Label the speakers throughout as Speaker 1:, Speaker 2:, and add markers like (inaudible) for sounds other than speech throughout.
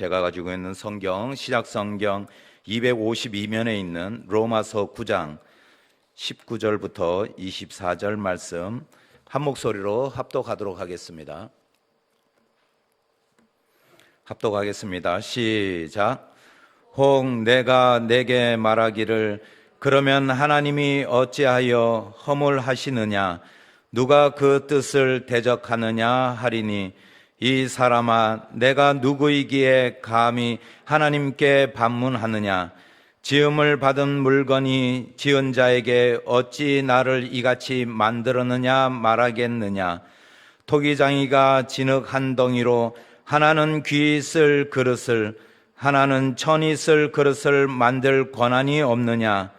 Speaker 1: 제가 가지고 있는 성경 시작 성경 252면에 있는 로마서 9장 19절부터 24절 말씀 한 목소리로 합독하도록 하겠습니다. 합독하겠습니다. 시작. 혹 내가 내게 말하기를 그러면 하나님이 어찌하여 허물하시느냐 누가 그 뜻을 대적하느냐 하리니 이 사람아 내가 누구이기에 감히 하나님께 반문하느냐? 지음을 받은 물건이 지은 자에게 어찌 나를 이같이 만들었느냐 말하겠느냐? 토기장이가 진흙 한 덩이로 하나는 귀 쓸 그릇을 하나는 천이 쓸 그릇을 만들 권한이 없느냐?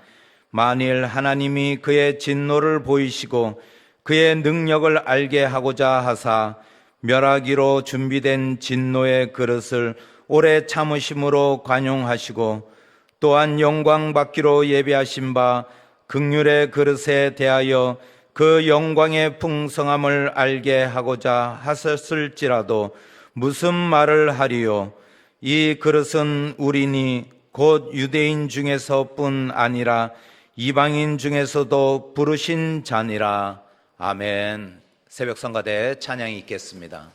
Speaker 1: 만일 하나님이 그의 진노를 보이시고 그의 능력을 알게 하고자 하사 멸하기로 준비된 진노의 그릇을 오래 참으심으로 관용하시고 또한 영광 받기로 예비하신 바 극률의 그릇에 대하여 그 영광의 풍성함을 알게 하고자 하셨을지라도 무슨 말을 하리요? 이 그릇은 우리니 곧 유대인 중에서뿐 아니라 이방인 중에서도 부르신 자니라. 아멘 새벽 성가대 찬양이 있겠습니다.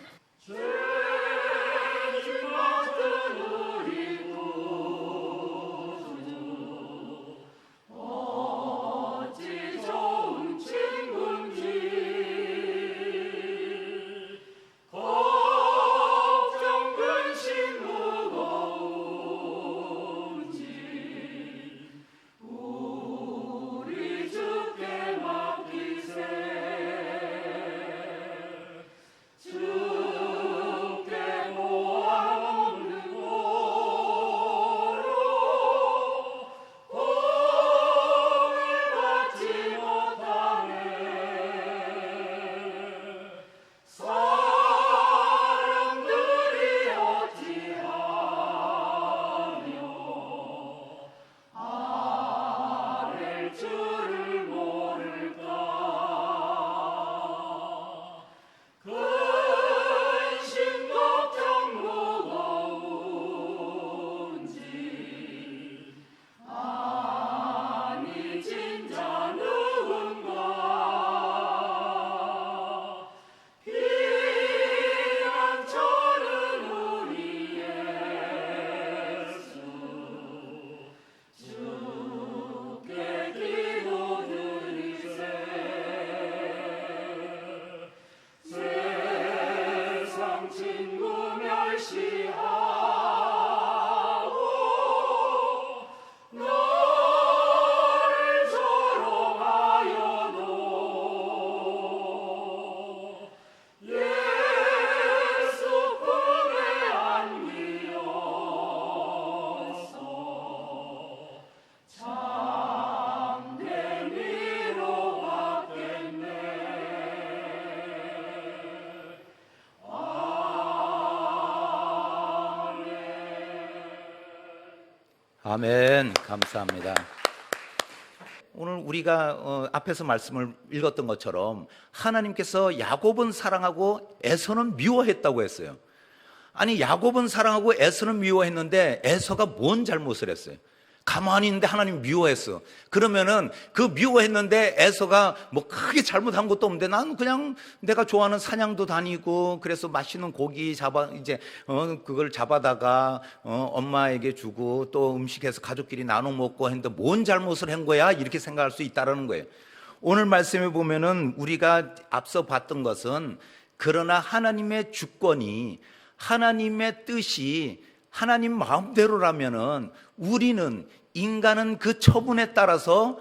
Speaker 1: 아멘. 감사합니다. 오늘 우리가 어, 앞에서 말씀을 읽었던 것처럼 하나님께서 야곱은 사랑하고 에서는 미워했다고 했어요. 아니 야곱은 사랑하고 에서는 미워했는데 에서가 뭔 잘못을 했어요? 가만히 있는데 하나님 미워했어. 그러면은 그 미워했는데 에서가 뭐 크게 잘못한 것도 없는데 나는 그냥 내가 좋아하는 사냥도 다니고 그래서 맛있는 고기 잡아 이제 어 그걸 잡아다가 어 엄마에게 주고 또 음식해서 가족끼리 나눠 먹고 했는데 뭔 잘못을 한 거야? 이렇게 생각할 수 있다라는 거예요. 오늘 말씀에 보면은 우리가 앞서 봤던 것은 그러나 하나님의 주권이 하나님의 뜻이 하나님 마음대로라면은 우리는 인간은 그 처분에 따라서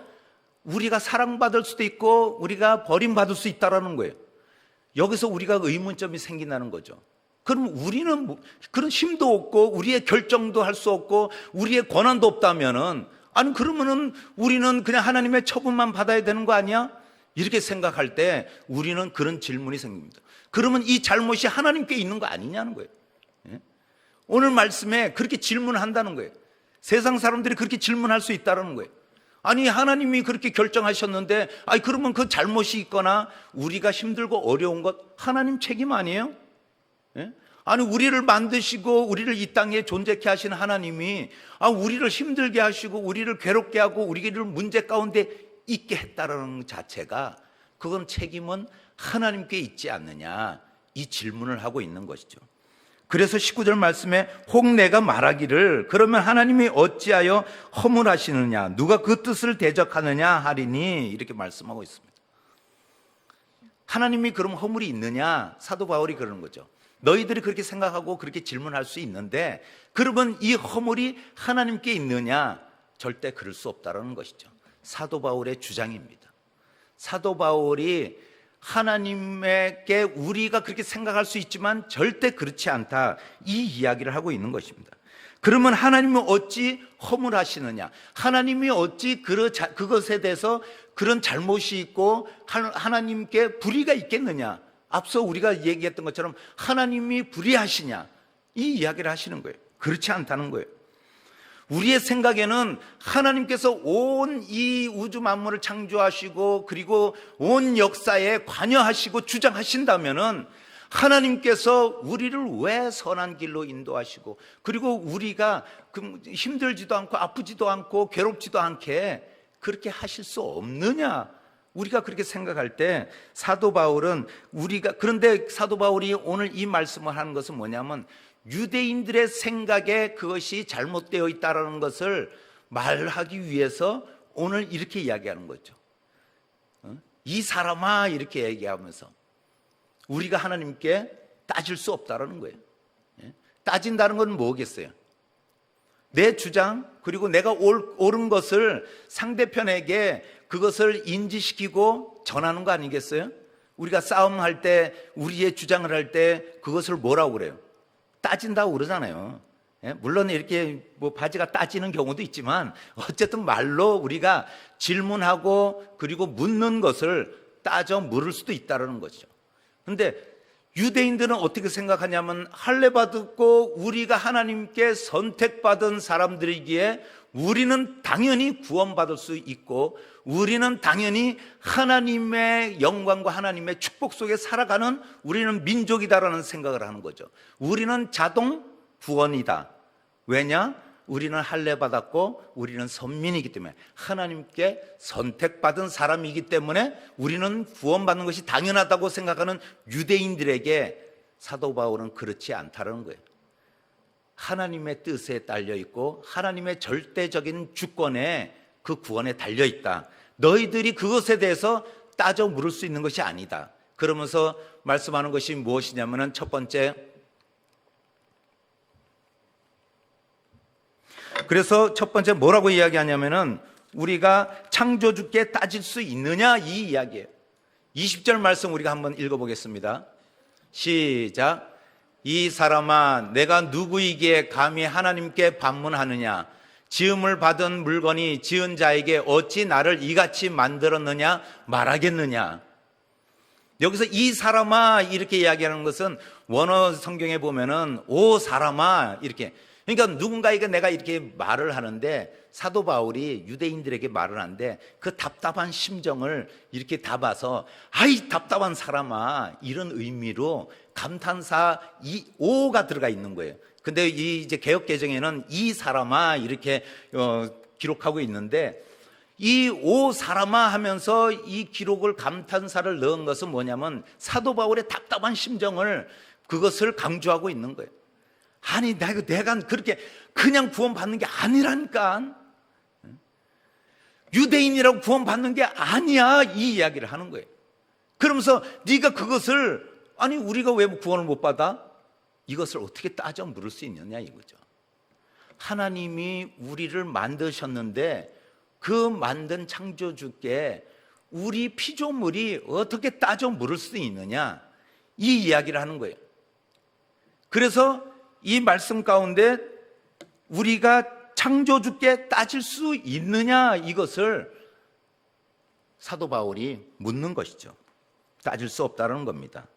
Speaker 1: 우리가 사랑받을 수도 있고 우리가 버림받을 수 있다라는 거예요. 여기서 우리가 의문점이 생긴다는 거죠. 그럼 우리는 뭐 그런 힘도 없고 우리의 결정도 할 수 없고 우리의 권한도 없다면은 아니 그러면은 우리는 그냥 하나님의 처분만 받아야 되는 거 아니야? 이렇게 생각할 때 우리는 그런 질문이 생깁니다. 그러면 이 잘못이 하나님께 있는 거 아니냐는 거예요. 예? 오늘 말씀에 그렇게 질문한다는 거예요. 세상 사람들이 그렇게 질문할 수 있다는 거예요. 아니 하나님이 그렇게 결정하셨는데 아니 그러면 그 잘못이 있거나 우리가 힘들고 어려운 것 하나님 책임 아니에요? 예? 아니 우리를 만드시고 우리를 이 땅에 존재케 하신 하나님이 아 우리를 힘들게 하시고 우리를 괴롭게 하고 우리를 문제 가운데 있게 했다라는 자체가 그건 책임은 하나님께 있지 않느냐 이 질문을 하고 있는 것이죠. 그래서 19절 말씀에 혹 내가 말하기를 그러면 하나님이 어찌하여 허물하시느냐 누가 그 뜻을 대적하느냐 하리니 이렇게 말씀하고 있습니다. 하나님이 그럼 허물이 있느냐 사도 바울이 그러는 거죠. 너희들이 그렇게 생각하고 그렇게 질문할 수 있는데 그러면 이 허물이 하나님께 있느냐 절대 그럴 수 없다라는 것이죠. 사도 바울의 주장입니다. 사도 바울이 하나님에게 우리가 그렇게 생각할 수 있지만 절대 그렇지 않다. 이 이야기를 하고 있는 것입니다. 그러면 하나님은 어찌 허물하시느냐? 하나님이 어찌 그 그것에 대해서 그런 잘못이 있고 하나님께 불의가 있겠느냐? 앞서 우리가 얘기했던 것처럼 하나님이 불의하시냐? 이 이야기를 하시는 거예요. 그렇지 않다는 거예요. 우리의 생각에는 하나님께서 온 이 우주 만물을 창조하시고 그리고 온 역사에 관여하시고 주장하신다면은 하나님께서 우리를 왜 선한 길로 인도하시고 그리고 우리가 그 힘들지도 않고 아프지도 않고 괴롭지도 않게 그렇게 하실 수 없느냐? 우리가 그렇게 생각할 때 사도 바울은 우리가 그런데 사도 바울이 오늘 이 말씀을 하는 것은 뭐냐면 유대인들의 생각에 그것이 잘못되어 있다는 것을 말하기 위해서 오늘 이렇게 이야기하는 거죠. 어? 이 사람아 이렇게 얘기하면서 우리가 하나님께 따질 수 없다라는 거예요. 예? 따진다는 건 뭐겠어요? 내 주장 그리고 내가 옳은 것을 상대편에게 그것을 인지시키고 전하는 거 아니겠어요? 우리가 싸움할 때 우리의 주장을 할 때 그것을 뭐라고 그래요? 따진다고 그러잖아요. 예? 물론 이렇게 뭐 바지가 따지는 경우도 있지만 어쨌든 말로 우리가 질문하고 그리고 묻는 것을 따져 물을 수도 있다는 것이죠. 근데 유대인들은 어떻게 생각하냐면 할례 받고 우리가 하나님께 선택받은 사람들이기에 우리는 당연히 구원받을 수 있고 우리는 당연히 하나님의 영광과 하나님의 축복 속에 살아가는 우리는 민족이다라는 생각을 하는 거죠. 우리는 자동 구원이다. 왜냐? 우리는 할례 받았고 우리는 선민이기 때문에 하나님께 선택받은 사람이기 때문에 우리는 구원받는 것이 당연하다고 생각하는 유대인들에게 사도 바울은 그렇지 않다는 거예요. 하나님의 뜻에 달려 있고 하나님의 절대적인 주권에 그 구원에 달려 있다. 너희들이 그것에 대해서 따져 물을 수 있는 것이 아니다. 그러면서 말씀하는 것이 무엇이냐면은 첫 번째 그래서 첫 번째 뭐라고 이야기하냐면은 우리가 창조주께 따질 수 있느냐 이 이야기예요. 20절 말씀 우리가 한번 읽어보겠습니다. 시작. 이 사람아, 내가 누구이기에 감히 하나님께 반문하느냐? 지음을 받은 물건이 지은 자에게 어찌 나를 이같이 만들었느냐 말하겠느냐? 여기서 이 사람아 이렇게 이야기하는 것은 원어 성경에 보면은 오 사람아 이렇게 그러니까 누군가에게 내가 이렇게 말을 하는데 사도 바울이 유대인들에게 말을 하는데 그 답답한 심정을 이렇게 답아서 아이 답답한 사람아 이런 의미로 감탄사 이 오가 들어가 있는 거예요. 근데 이 이제 개혁 개정에는 이 사람아 이렇게 어, 기록하고 있는데 이 오 사람아 하면서 이 기록을 감탄사를 넣은 것은 뭐냐면 사도 바울의 답답한 심정을 그것을 강조하고 있는 거예요. 아니 내가 내가 그렇게 그냥 구원받는 게 아니라니까. 유대인이라고 구원받는 게 아니야 이 이야기를 하는 거예요. 그러면서 네가 그것을 아니 우리가 왜 구원을 못 받아? 이것을 어떻게 따져 물을 수 있느냐 이거죠. 하나님이 우리를 만드셨는데 그 만든 창조주께 우리 피조물이 어떻게 따져 물을 수 있느냐 이 이야기를 하는 거예요. 그래서 이 말씀 가운데 우리가 창조주께 따질 수 있느냐 이것을 사도 바울이 묻는 것이죠. 따질 수 없다는 겁니다.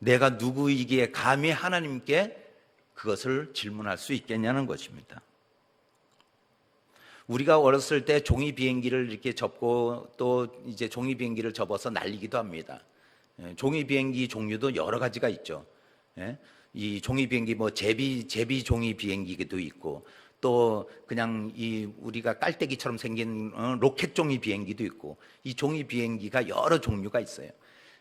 Speaker 1: 내가 누구이기에 감히 하나님께 그것을 질문할 수 있겠냐는 것입니다. 우리가 어렸을 때 종이 비행기를 이렇게 접고 또 이제 종이 비행기를 접어서 날리기도 합니다. 예, 종이 비행기 종류도 여러 가지가 있죠. 예, 이 종이 비행기 뭐 제비 제비 종이 비행기도 있고 또 그냥 이 우리가 깔때기처럼 생긴 어, 로켓 종이 비행기도 있고 이 종이 비행기가 여러 종류가 있어요.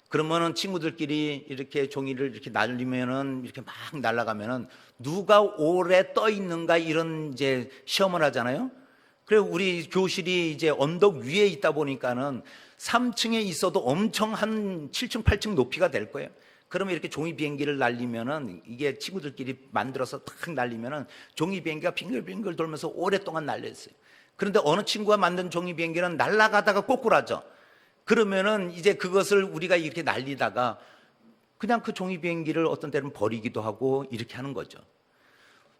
Speaker 1: 그러면은 친구들끼리 이렇게 종이를 이렇게 날리면은 이렇게 막 날아가면은 누가 오래 떠 있는가 이런 이제 시험을 하잖아요. 그리고 우리 교실이 이제 언덕 위에 있다 보니까는 3층에 있어도 엄청 한 7층, 8층 높이가 될 거예요. 그러면 이렇게 종이 비행기를 날리면은 이게 친구들끼리 만들어서 탁 날리면은 종이 비행기가 빙글빙글 돌면서 오랫동안 날렸어요. 그런데 어느 친구가 만든 종이 비행기는 날아가다가 꼬꾸라져. 그러면은 이제 그것을 우리가 이렇게 날리다가 그냥 그 종이 비행기를 어떤 때는 버리기도 하고 이렇게 하는 거죠.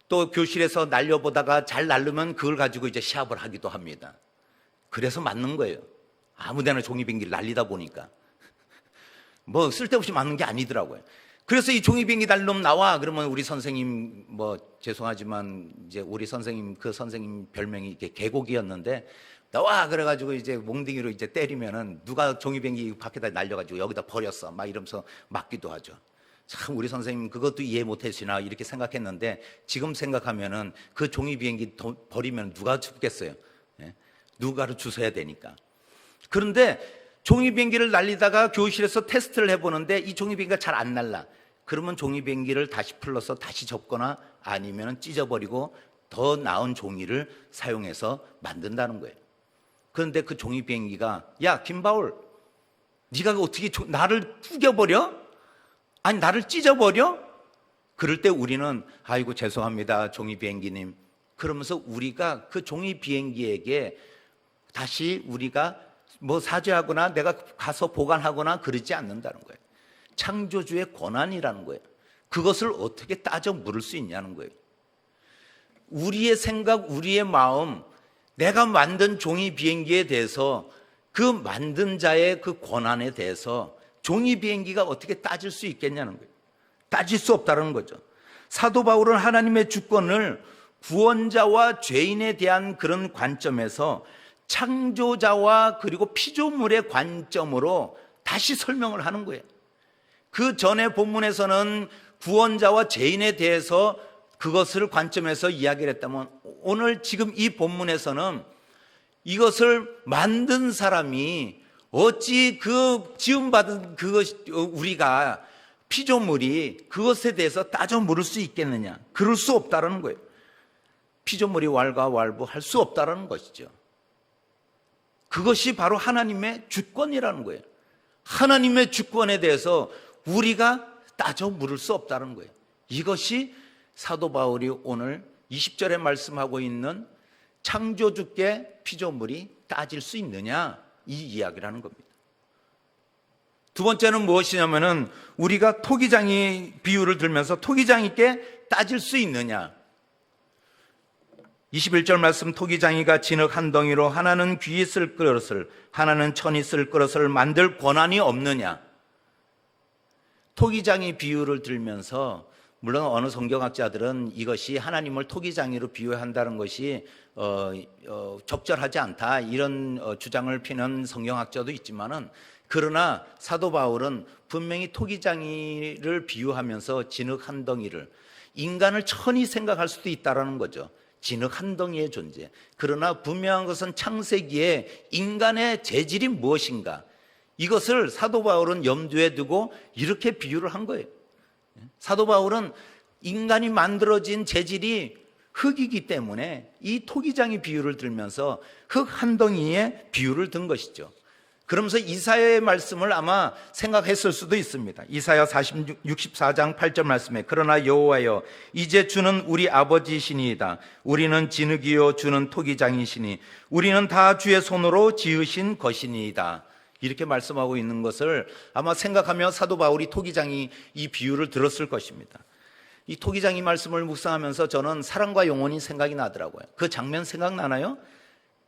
Speaker 1: 또 교실에서 날려보다가 잘 날르면 그걸 가지고 이제 시합을 하기도 합니다. 그래서 맞는 거예요. 아무 데나 종이 비행기를 날리다 보니까. 뭐 쓸데없이 맞는 게 아니더라고요. 그래서 이 종이 비행기 날놈 나와 그러면 우리 선생님 뭐 죄송하지만 이제 우리 선생님 그 선생님 별명이 이렇게 개고기였는데 나와 그래가지고 이제 몽둥이로 이제 때리면은 누가 종이 비행기 밖에다 날려가지고 여기다 버렸어 막 이러면서 맞기도 하죠. 참 우리 선생님 그것도 이해 못했으나 이렇게 생각했는데 지금 생각하면은 그 종이 비행기 도- 버리면 누가 죽겠어요? 예? 누가를 주워야 되니까. 그런데 종이 비행기를 날리다가 교실에서 테스트를 해보는데 이 종이 비행기가 잘 안 날라. 그러면 종이 비행기를 다시 풀러서 다시 접거나 아니면 찢어버리고 더 나은 종이를 사용해서 만든다는 거예요. 그런데 그 종이 비행기가 야 김바울 네가 그 어떻게 조- 나를 구겨버려? 아니 나를 찢어버려? 그럴 때 우리는 아이고 죄송합니다 종이 비행기님 그러면서 우리가 그 종이 비행기에게 다시 우리가 뭐 사죄하거나 내가 가서 보관하거나 그러지 않는다는 거예요. 창조주의 권한이라는 거예요. 그것을 어떻게 따져 물을 수 있냐는 거예요. 우리의 생각, 우리의 마음, 내가 만든 종이 비행기에 대해서 그 만든 자의 그 권한에 대해서 종이 비행기가 어떻게 따질 수 있겠냐는 거예요. 따질 수 없다는 거죠. 사도 바울은 하나님의 주권을 구원자와 죄인에 대한 그런 관점에서 창조자와 그리고 피조물의 관점으로 다시 설명을 하는 거예요. 그 전에 본문에서는 구원자와 죄인에 대해서 그것을 관점에서 이야기를 했다면 오늘 지금 이 본문에서는 이것을 만든 사람이 어찌 그 지음받은 그것 우리가 피조물이 그것에 대해서 따져 물을 수 있겠느냐? 그럴 수 없다라는 거예요. 피조물이 왈가왈부할 수 없다라는 것이죠. 그것이 바로 하나님의 주권이라는 거예요. 하나님의 주권에 대해서 우리가 따져 물을 수 없다는 거예요. 이것이 사도 바울이 오늘 20절에 말씀하고 있는 창조주께 피조물이 따질 수 있느냐 이 이야기라는 겁니다. 두 번째는 무엇이냐면은 우리가 토기장이 비유를 들면서 토기장이께 따질 수 있느냐 21절 말씀 토기장이가 진흙 한 덩이로 하나는 귀에 쓸 그릇을 하나는 천이 쓸 그릇을 만들 권한이 없느냐 토기장이 비유를 들면서 물론 어느 성경학자들은 이것이 하나님을 토기장이로 비유한다는 것이 어, 어, 적절하지 않다 이런 어, 주장을 피는 성경학자도 있지만은 그러나 사도 바울은 분명히 토기장이를 비유하면서 진흙 한 덩이를 인간을 천히 생각할 수도 있다라는 거죠. 진흙 한 덩이의 존재. 그러나 분명한 것은 창세기에 인간의 재질이 무엇인가 이것을 사도 바울은 염두에 두고 이렇게 비유를 한 거예요. 사도 바울은 인간이 만들어진 재질이 흙이기 때문에 이 토기장의 비유를 들면서 흙 한 덩이의 비유를 든 것이죠. 그러면서 이사야의 말씀을 아마 생각했을 수도 있습니다. 이사야 46, 64장 8절 말씀에 그러나 여호와여 이제 주는 우리 아버지시니이다. 우리는 진흙이요 주는 토기장이시니 우리는 다 주의 손으로 지으신 것이니이다. 이렇게 말씀하고 있는 것을 아마 생각하며 사도 바울이 토기장이 이 비유를 들었을 것입니다. 이 토기장이 말씀을 묵상하면서 저는 사랑과 영혼이 생각이 나더라고요. 그 장면 생각나나요?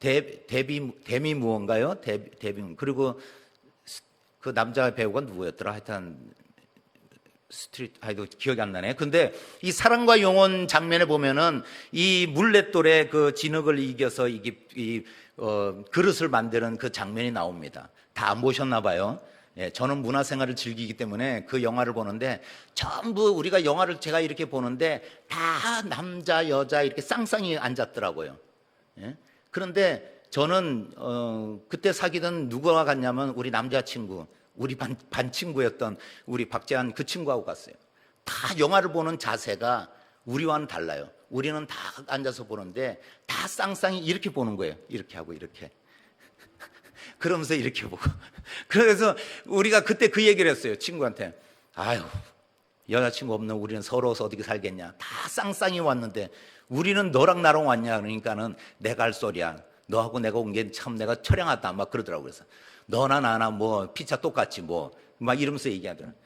Speaker 1: 대, 대비, 대미 무언가요? 대, 대비, 그리고 그 남자 배우가 누구였더라? 하여튼 스트리트, 아이도 기억이 안 나네. 근데 이 사랑과 영혼 장면에 보면은 이 물맷돌에 그 진흙을 이겨서 이게, 이, 어, 그릇을 만드는 그 장면이 나옵니다. 다 안 보셨나 봐요. 예, 저는 문화생활을 즐기기 때문에 그 영화를 보는데 전부 우리가 영화를 제가 이렇게 보는데 다 남자 여자 이렇게 쌍쌍이 앉았더라고요. 예? 그런데 저는 어, 그때 사귀던 누구와 갔냐면 우리 남자친구, 우리 반, 반 친구였던 우리 박재한 그 친구하고 갔어요. 다 영화를 보는 자세가 우리와는 달라요. 우리는 다 앉아서 보는데 다 쌍쌍이 이렇게 보는 거예요. 이렇게 하고 이렇게. (laughs) 그러면서 이렇게 보고. (laughs) 그래서 우리가 그때 그 얘기를 했어요. 친구한테. 아유, 여자친구 없는 우리는 서러워서 어떻게 살겠냐. 다 쌍쌍이 왔는데 우리는 너랑 나랑 왔냐. 그러니까는 내가 할 소리야. 너하고 내가 온 게 참 내가 처량하다. 막 그러더라고요. 그래서 너나 나나 뭐 피차 똑같지 뭐. 막 이러면서 얘기하더라고요.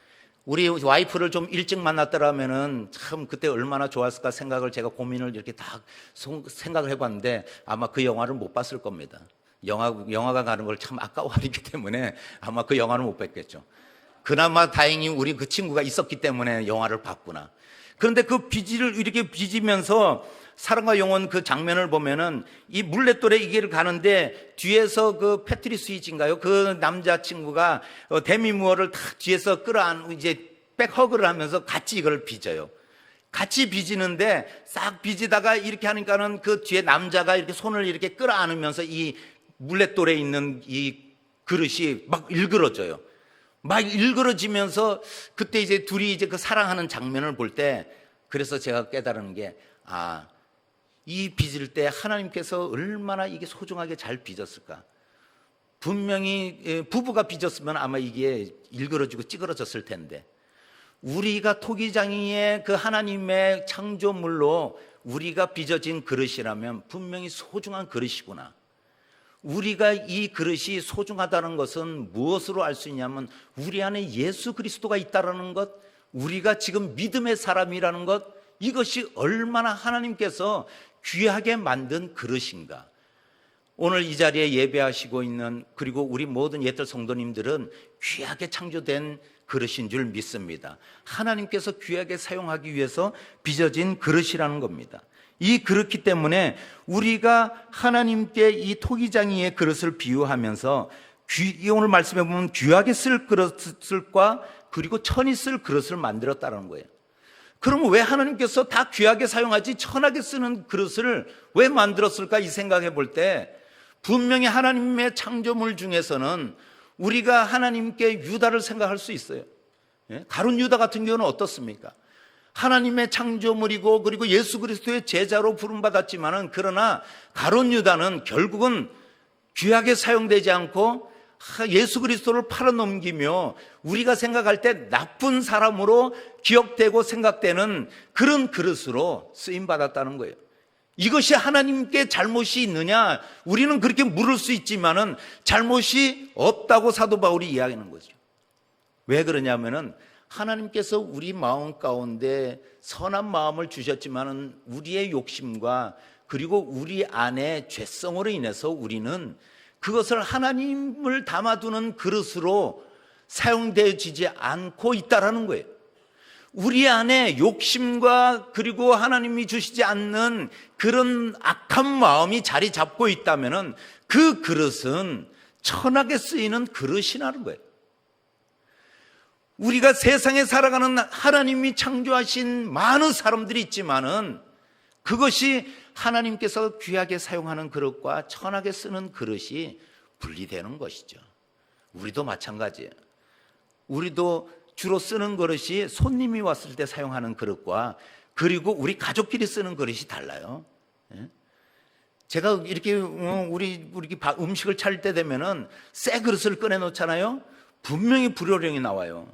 Speaker 1: 우리 와이프를 좀 일찍 만났더라면은 참 그때 얼마나 좋았을까 생각을 제가 고민을 이렇게 다 송- 생각을 해봤는데 아마 그 영화를 못 봤을 겁니다. 영화, 영화가 가는 걸 참 아까워하기 (laughs) 때문에 아마 그 영화를 못 봤겠죠. 그나마 다행히 우리 그 친구가 있었기 때문에 영화를 봤구나. 그런데 그 비지를 이렇게 빚으면서 사랑과 영혼 그 장면을 보면은 이 물레돌에 이게를 가는데 뒤에서 그 패트리 스위치인가요? 그 남자친구가 어, 데미 무어를 탁 뒤에서 끌어안 이제 백허그를 하면서 같이 이걸 빚어요. 같이 빚이는데 싹 빚이다가 이렇게 하니까는 그 뒤에 남자가 이렇게 손을 이렇게 끌어안으면서 이 물레돌에 있는 이 그릇이 막 일그러져요. 막 일그러지면서 그때 이제 둘이 이제 그 사랑하는 장면을 볼 때 그래서 제가 깨달은 게 아, 이 빚을 때 하나님께서 얼마나 이게 소중하게 잘 빚었을까. 분명히 예, 부부가 빚었으면 아마 이게 일그러지고 찌그러졌을 텐데 우리가 토기장이의 그 하나님의 창조물로 우리가 빚어진 그릇이라면 분명히 소중한 그릇이구나. 우리가 이 그릇이 소중하다는 것은 무엇으로 알 수 있냐면 우리 안에 예수 그리스도가 있다라는 것, 우리가 지금 믿음의 사람이라는 것, 이것이 얼마나 하나님께서 귀하게 만든 그릇인가. 오늘 이 자리에 예배하시고 있는 그리고 우리 모든 옛들 성도님들은 귀하게 창조된 그릇인 줄 믿습니다. 하나님께서 귀하게 사용하기 위해서 빚어진 그릇이라는 겁니다. 이 그렇기 때문에 우리가 하나님께 이 토기장이의 그릇을 비유하면서 귀, 오늘 말씀해 보면 귀하게 쓸 그릇과 그리고 천이 쓸 그릇을 만들었다는 거예요. 그러면 왜 하나님께서 다 귀하게 사용하지 천하게 쓰는 그릇을 왜 만들었을까 이 생각해 볼 때 분명히 하나님의 창조물 중에서는 우리가 하나님께 유다를 생각할 수 있어요. 예? 가룟 유다 같은 경우는 어떻습니까? 하나님의 창조물이고 그리고 예수 그리스도의 제자로 부름받았지만은 그러나 가론 유다는 결국은 귀하게 사용되지 않고 예수 그리스도를 팔아넘기며 우리가 생각할 때 나쁜 사람으로 기억되고 생각되는 그런 그릇으로 쓰임 받았다는 거예요. 이것이 하나님께 잘못이 있느냐? 우리는 그렇게 물을 수 있지만은 잘못이 없다고 사도 바울이 이야기하는 거죠. 왜 그러냐면은 하나님께서 우리 마음 가운데 선한 마음을 주셨지만은 우리의 욕심과 그리고 우리 안에 죄성으로 인해서 우리는 그것을 하나님을 담아두는 그릇으로 사용되어지지 않고 있다라는 거예요. 우리 안에 욕심과 그리고 하나님이 주시지 않는 그런 악한 마음이 자리 잡고 있다면은 그 그릇은 천하게 쓰이는 그릇이라는 거예요. 우리가 세상에 살아가는 하나님이 창조하신 많은 사람들이 있지만은 그것이 하나님께서 귀하게 사용하는 그릇과 천하게 쓰는 그릇이 분리되는 것이죠. 우리도 마찬가지예요. 우리도 주로 쓰는 그릇이 손님이 왔을 때 사용하는 그릇과 그리고 우리 가족끼리 쓰는 그릇이 달라요. 예? 제가 이렇게 어, 우리 우리 음식을 차릴 때 되면은 새 그릇을 꺼내 놓잖아요. 분명히 불효령이 나와요.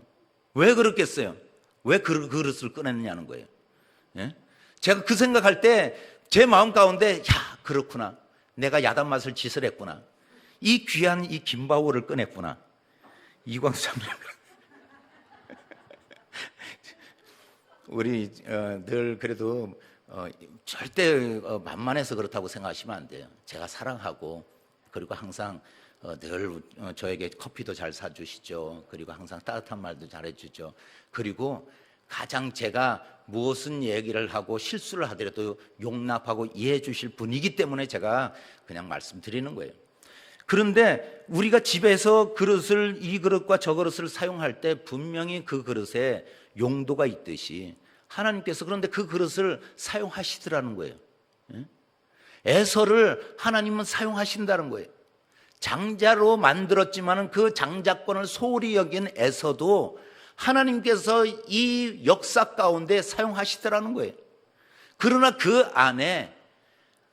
Speaker 1: 왜 그렇겠어요? 왜 그 그릇을 꺼냈냐는 거예요. 예? 제가 그 생각할 때 제 마음 가운데 야 그렇구나. 내가 야단 맛을 짓을 했구나. 이 귀한 이 김바오를 꺼냈구나. 장님. (laughs) 우리 어, 늘 그래도 어, 절대 어, 만만해서 그렇다고 생각하시면 안 돼요. 제가 사랑하고 그리고 항상 어, 늘 어, 저에게 커피도 잘 사주시죠. 그리고 항상 따뜻한 말도 잘해주죠. 그리고 가장 제가 무슨 얘기를 하고 실수를 하더라도 용납하고 이해해 주실 분이기 때문에 제가 그냥 말씀드리는 거예요. 그런데 우리가 집에서 그릇을 이 그릇과 저 그릇을 사용할 때 분명히 그 그릇에 용도가 있듯이 하나님께서 그런데 그 그릇을 사용하시더라는 거예요. 예? 에서를 하나님은 사용하신다는 거예요. 장자로 만들었지만은 그 장자권을 소홀히 여긴 에서도 하나님께서 이 역사 가운데 사용하시더라는 거예요. 그러나 그 안에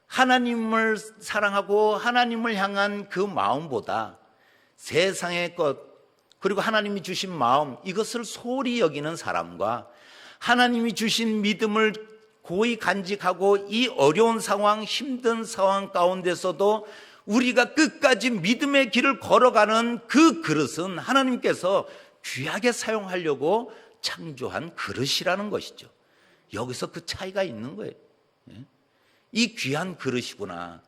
Speaker 1: 하나님을 사랑하고 하나님을 향한 그 마음보다 세상의 것, 그리고 하나님이 주신 마음, 이것을 소홀히 여기는 사람과 하나님이 주신 믿음을 고이 간직하고 이 어려운 상황, 힘든 상황 가운데서도 우리가 끝까지 믿음의 길을 걸어가는 그 그릇은 하나님께서 귀하게 사용하려고 창조한 그릇이라는 것이죠. 여기서 그 차이가 있는 거예요. 예? 이 귀한 그릇이구나.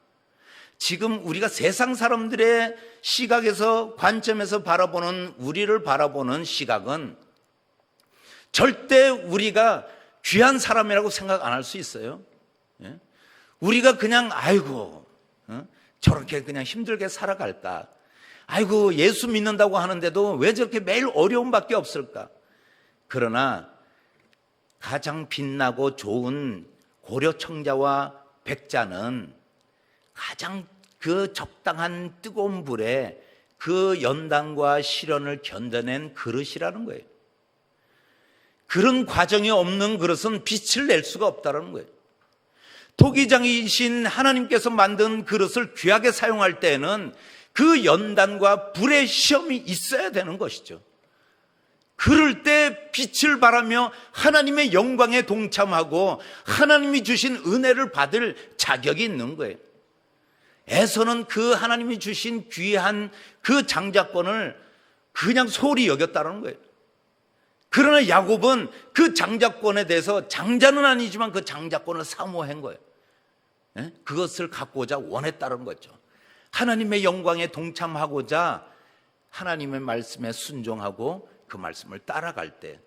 Speaker 1: 지금 우리가 세상 사람들의 시각에서 관점에서 바라보는 우리를 바라보는 시각은 절대 우리가 귀한 사람이라고 생각 안 할 수 있어요. 예? 우리가 그냥 아이고 어? 저렇게 그냥 힘들게 살아갈까? 아이고 예수 믿는다고 하는데도 왜 저렇게 매일 어려움밖에 없을까? 그러나 가장 빛나고 좋은 고려 청자와 백자는 가장 그 적당한 뜨거운 불에 그 연단과 시련을 견뎌낸 그릇이라는 거예요. 그런 과정이 없는 그릇은 빛을 낼 수가 없다는 거예요. 토기장이신 하나님께서 만든 그릇을 귀하게 사용할 때에는 그 연단과 불의 시험이 있어야 되는 것이죠. 그럴 때 빛을 발하며 하나님의 영광에 동참하고 하나님이 주신 은혜를 받을 자격이 있는 거예요. 에서는 그 하나님이 주신 귀한 그 장자권을 그냥 소홀히 여겼다는 거예요. 그러나 야곱은 그 장자권에 대해서 장자는 아니지만 그 장자권을 사모한 거예요. 예? 그것을 갖고자 원했다는 거죠. 하나님의 영광에 동참하고자 하나님의 말씀에 순종하고 그 말씀을 따라갈 때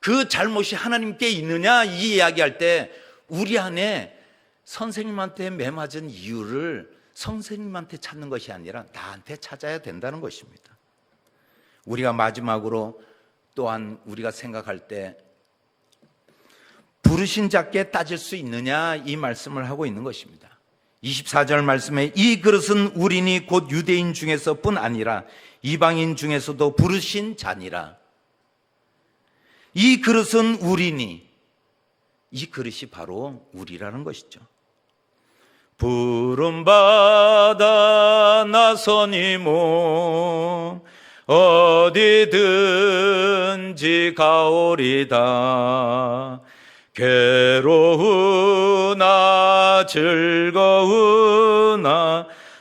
Speaker 1: 그 잘못이 하나님께 있느냐 이 이야기할 때 우리 안에 선생님한테 매맞은 이유를 선생님한테 찾는 것이 아니라 나한테 찾아야 된다는 것입니다. 우리가 마지막으로 또한 우리가 생각할 때 부르신 자께 따질 수 있느냐 이 말씀을 하고 있는 것입니다. 24절 말씀에 이 그릇은 우리니 곧 유대인 중에서뿐 아니라 이방인 중에서도 부르신 자니라. 이 그릇은 우리니 이 그릇이 바로 우리라는 것이죠. 부름 받아 나서니 몸 어디든지 가오리다. 괴로우나 즐거우나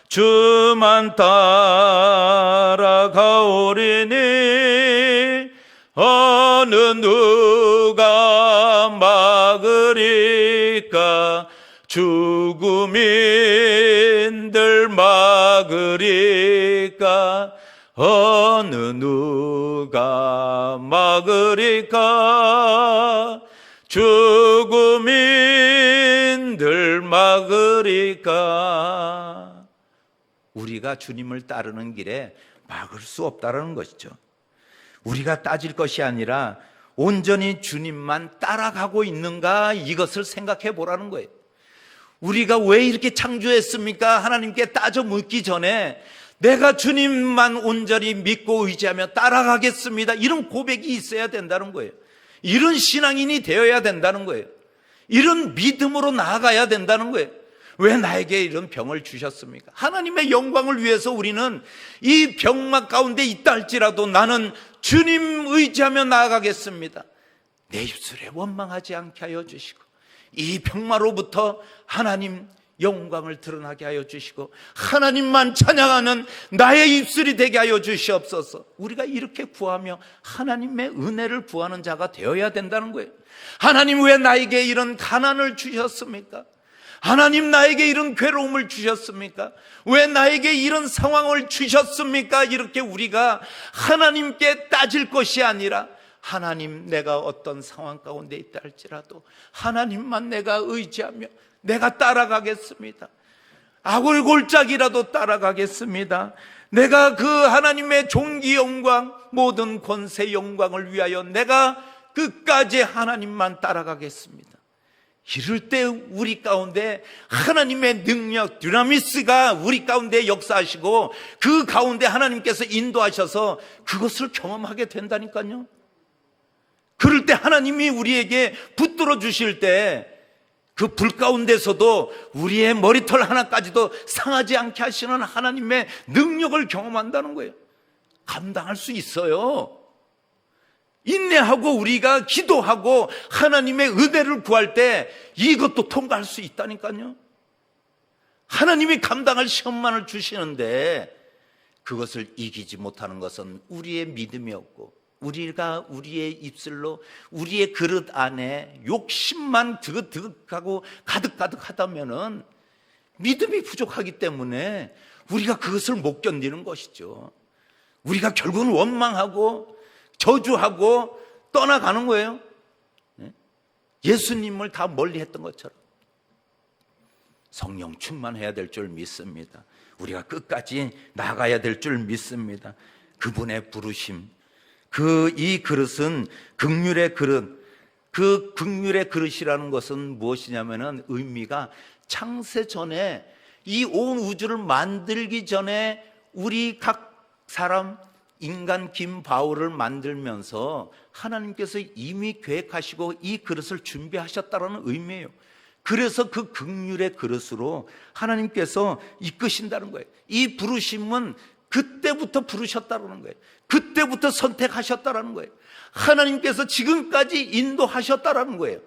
Speaker 1: 주만 따라가오리니 어느 누가 막으리까? 죽음인들 막으리까 어느 누가 막으리까 죽음인들 막으리까 우리가 주님을 따르는 길에 막을 수 없다는 것이죠. 우리가 따질 것이 아니라 온전히 주님만 따라가고 있는가 이것을 생각해 보라는 거예요. 우리가 왜 이렇게 창조했습니까? 하나님께 따져 묻기 전에 내가 주님만 온전히 믿고 의지하며 따라가겠습니다. 이런 고백이 있어야 된다는 거예요. 이런 신앙인이 되어야 된다는 거예요. 이런 믿음으로 나아가야 된다는 거예요. 왜 나에게 이런 병을 주셨습니까? 하나님의 영광을 위해서 우리는 이 병막 가운데 있다 할지라도 나는 주님 의지하며 나아가겠습니다. 내 입술에 원망하지 않게 하여 주시고 이 병마로부터 하나님 영광을 드러나게 하여 주시고 하나님만 찬양하는 나의 입술이 되게 하여 주시옵소서. 우리가 이렇게 구하며 하나님의 은혜를 구하는 자가 되어야 된다는 거예요. 하나님 왜 나에게 이런 가난을 주셨습니까? 하나님 나에게 이런 괴로움을 주셨습니까? 왜 나에게 이런 상황을 주셨습니까? 이렇게 우리가 하나님께 따질 것이 아니라 하나님 내가 어떤 상황 가운데 있다 할지라도 하나님만 내가 의지하며 내가 따라가겠습니다. 아골골짝이라도 따라가겠습니다. 내가 그 하나님의 종기 영광, 모든 권세 영광을 위하여 내가 끝까지 하나님만 따라가겠습니다. 이럴 때 우리 가운데 하나님의 능력, dynamis가 우리 가운데 역사하시고 그 가운데 하나님께서 인도하셔서 그것을 경험하게 된다니까요. 그럴 때 하나님이 우리에게 붙들어 주실 때 그 불 가운데서도 우리의 머리털 하나까지도 상하지 않게 하시는 하나님의 능력을 경험한다는 거예요. 감당할 수 있어요. 인내하고 우리가 기도하고 하나님의 은혜를 구할 때 이것도 통과할 수 있다니까요. 하나님이 감당할 시험만을 주시는데 그것을 이기지 못하는 것은 우리의 믿음이 없고 우리가 우리의 입술로 우리의 그릇 안에 욕심만 드긋드긋하고 가득가득 하다면은 믿음이 부족하기 때문에 우리가 그것을 못 견디는 것이죠. 우리가 결국은 원망하고 저주하고 떠나가는 거예요. 예? 예수님을 다 멀리 했던 것처럼. 성령 충만해야 될 줄 믿습니다. 우리가 끝까지 나가야 될 줄 믿습니다. 그분의 부르심. 그 이 그릇은 극률의 그릇. 그 극률의 그릇이라는 것은 무엇이냐면은 의미가 창세 전에 이 온 우주를 만들기 전에 우리 각 사람 인간 김 바울을 만들면서 하나님께서 이미 계획하시고 이 그릇을 준비하셨다라는 의미예요. 그래서 그 극률의 그릇으로 하나님께서 이끄신다는 거예요. 이 부르심은 그때부터 부르셨다는 거예요. 그때부터 선택하셨다는 거예요. 하나님께서 지금까지 인도하셨다는 거예요.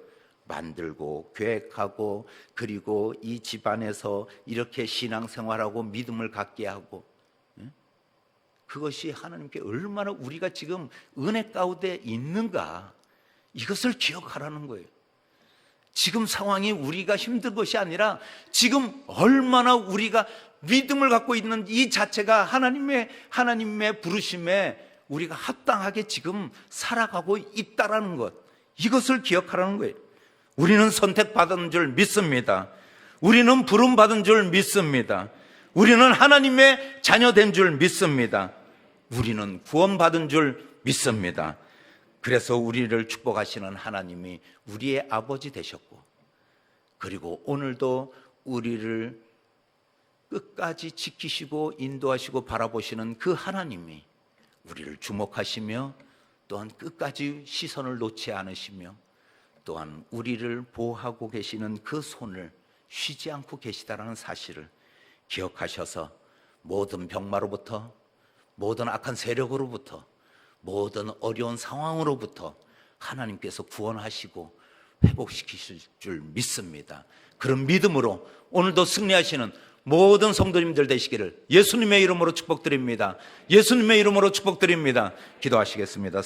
Speaker 1: 만들고 계획하고 그리고 이 집안에서 이렇게 신앙생활하고 믿음을 갖게 하고 그것이 하나님께 얼마나 우리가 지금 은혜 가운데 있는가 이것을 기억하라는 거예요. 지금 상황이 우리가 힘든 것이 아니라 지금 얼마나 우리가 믿음을 갖고 있는 이 자체가 하나님의 하나님의 부르심에 우리가 합당하게 지금 살아가고 있다라는 것 이것을 기억하라는 거예요. 우리는 선택받은 줄 믿습니다. 우리는 부름 받은 줄 믿습니다. 우리는 하나님의 자녀된 줄 믿습니다. 우리는 구원받은 줄 믿습니다. 그래서 우리를 축복하시는 하나님이 우리의 아버지 되셨고, 그리고 오늘도 우리를 끝까지 지키시고 인도하시고 바라보시는 그 하나님이 우리를 주목하시며 또한 끝까지 시선을 놓지 않으시며 또한 우리를 보호하고 계시는 그 손을 쉬지 않고 계시다라는 사실을 기억하셔서 모든 병마로부터 모든 악한 세력으로부터 모든 어려운 상황으로부터 하나님께서 구원하시고 회복시키실 줄 믿습니다. 그런 믿음으로 오늘도 승리하시는 모든 성도님들 되시기를 예수님의 이름으로 축복드립니다. 예수님의 이름으로 축복드립니다. 기도하시겠습니다.